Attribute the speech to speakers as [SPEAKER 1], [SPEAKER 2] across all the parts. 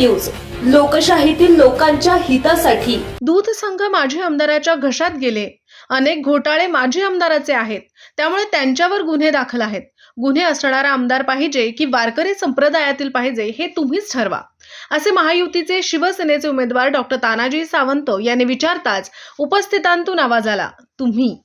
[SPEAKER 1] News. लोकशाहीतील लोकांच्या हितासाठी.
[SPEAKER 2] दूध संघ माजी आमदाराच्या घशात गेले. अनेक घोटाळे माजी आमदाराचे आहेत. त्यामुळे त्यांच्यावर गुन्हे दाखल आहेत. गुन्हे असणारा आमदार पाहिजे की वारकरी संप्रदायातील पाहिजे हे तुम्हीच ठरवा. असे महायुतीचे शिवसेनेचे उमेदवार डॉक्टर तानाजी सावंत यांनी विचारताच उपस्थितांतून आवाज आला तुम्ही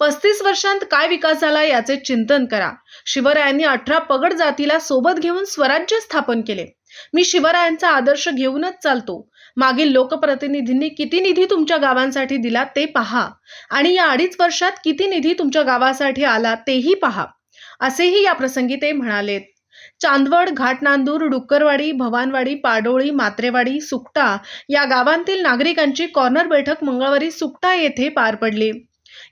[SPEAKER 2] पस्तीस वर्षांत काय विकास झाला याचे चिंतन करा. शिवरायांनी अठरा पगड जातीला सोबत घेऊन स्वराज्य स्थापन केले. मी शिवरायांचा आदर्श घेऊनच चालतो. मागील लोकप्रतिनिधींनी किती निधी तुमच्या गावांसाठी दिला ते पहा. आणि या अडीच वर्षात किती निधी तुमच्या गावासाठी आला तेही पहा. असेही या प्रसंगी ते म्हणालेत. चांदवड घाटनांदूर डुक्करवाडी भवानवाडी पाडोळी मात्रेवाडी सुकटा या गावांतील नागरिकांची कॉर्नर बैठक मंगळवारी सुकटा येथे पार पडली.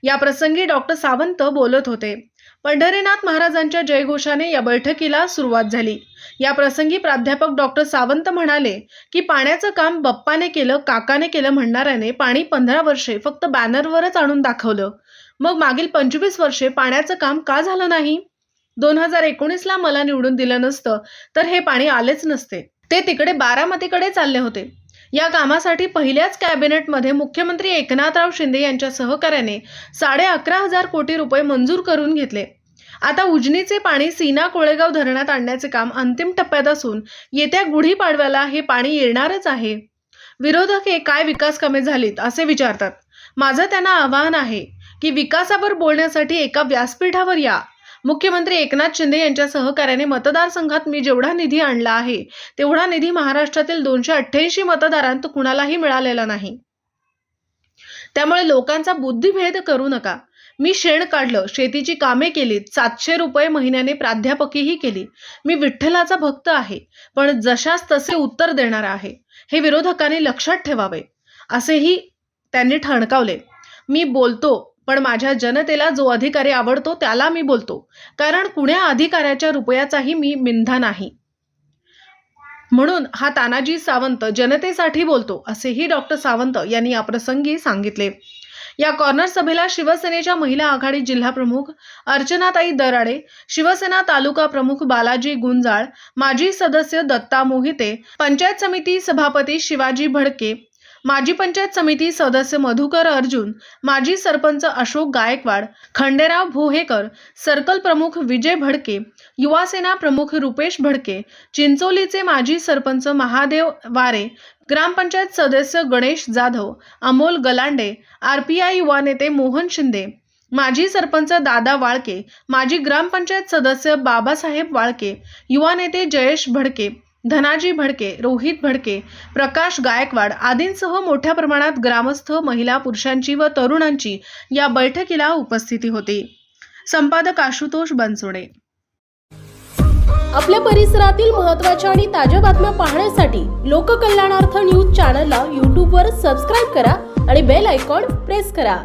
[SPEAKER 2] या प्रसंगी डॉक्टर सावंत बोलत होते. पंढरीनाथ महाराजांच्या जयघोषाने या बैठकीला सुरुवात झाली. या प्रसंगी प्राध्यापक डॉक्टर सावंत म्हणाले की पाण्याचं काम बप्पाने केलं काकाने केलं म्हणणाऱ्याने पाणी पंधरा वर्षे फक्त बॅनरवरच आणून दाखवलं. मग मागील पंचवीस वर्षे पाण्याचं काम का झालं नाही? दोन हजार एकोणीसला मला निवडून दिलं नसतं तर हे पाणी आलेच नसते. ते तिकडे बारामतीकडे चालले होते. या कामासाठी पहिल्याच कॅबिनेटमध्ये मुख्यमंत्री एकनाथराव शिंदे यांच्या सहकार्याने साडे अकरा हजार कोटी रुपये मंजूर करून घेतले. आता उजनीचे पाणी सीना कोळेगाव धरणात आणण्याचे काम अंतिम टप्प्यात असून येत्या गुढीपाडव्याला हे पाणी येणारच आहे. विरोधक हे काय विकास कामे झालीत असे विचारतात. माझं त्यांना आवाहन आहे की विकासावर बोलण्यासाठी एका व्यासपीठावर या. मुख्यमंत्री एकनाथ शिंदे यांच्या सहकार्याने मतदारसंघात मी जेवढा निधी आणला आहे तेवढा निधी महाराष्ट्रातील दोनशे अठ्ठ्याऐंशी मतदारांत कुणालाही मिळालेला नाही. त्यामुळे लोकांचा बुद्धिभेद करू नका. मी शेण काढलं शेतीची कामे केलीत सातशे रुपये महिन्याने प्राध्यापकीही केली. मी विठ्ठलाचा भक्त आहे पण जशास तसे उत्तर देणार आहे. हे विरोधकांनी लक्षात ठेवावे असेही त्यांनी ठणकावले. मी बोलतो पण माझ्या जनतेला जो अधिकारी आवडतो त्याला मी बोलतो. कारण कुण्या अधिकाऱ्याच्या रुपयाचाही मी मिंधा नाही. म्हणून हा तानाजी सावंत जनतेसाठी बोलतो असेही डॉक्टर सावंत यांनी याप्रसंगी सांगितले. या कॉर्नर सभेला शिवसेनेच्या महिला आघाडी जिल्हा प्रमुख अर्चनाताई दराडे शिवसेना तालुका प्रमुख बालाजी गुंजाळ माजी सदस्य दत्ता मोहिते पंचायत समिती सभापती शिवाजी भडके माजी पंचायत समिती सदस्य मधुकर अर्जुन माजी सरपंच अशोक गायकवाड खंडेराव भोहेकर सर्कल प्रमुख विजय भडके युवासेना प्रमुख रुपेश भडके चिंचोलीचे माजी सरपंच महादेव वारे ग्रामपंचायत सदस्य गणेश जाधव अमोल गलांडे आरपीआय युवा नेते मोहन शिंदे माजी सरपंच दादा वाळके माजी ग्रामपंचायत सदस्य बाबासाहेब वाळके युवा नेते जयेश भडके धनाजी भडके रोहित भडके प्रकाश गायकवाड आदींसह मोठ्या प्रमाणात ग्रामस्थ महिला पुरुषांची व तरुणांची या बैठकीला उपस्थिती होती. संपादक आशुतोष बनसोडे.
[SPEAKER 3] आपल्या परिसरातील महत्त्वाच्या आणि ताज्या बातम्या पाहण्यासाठी लोककल्याणार्थ न्यूज चॅनलला यूट्यूबवर सबस्क्राईब करा आणि बेल आयकॉन प्रेस करा.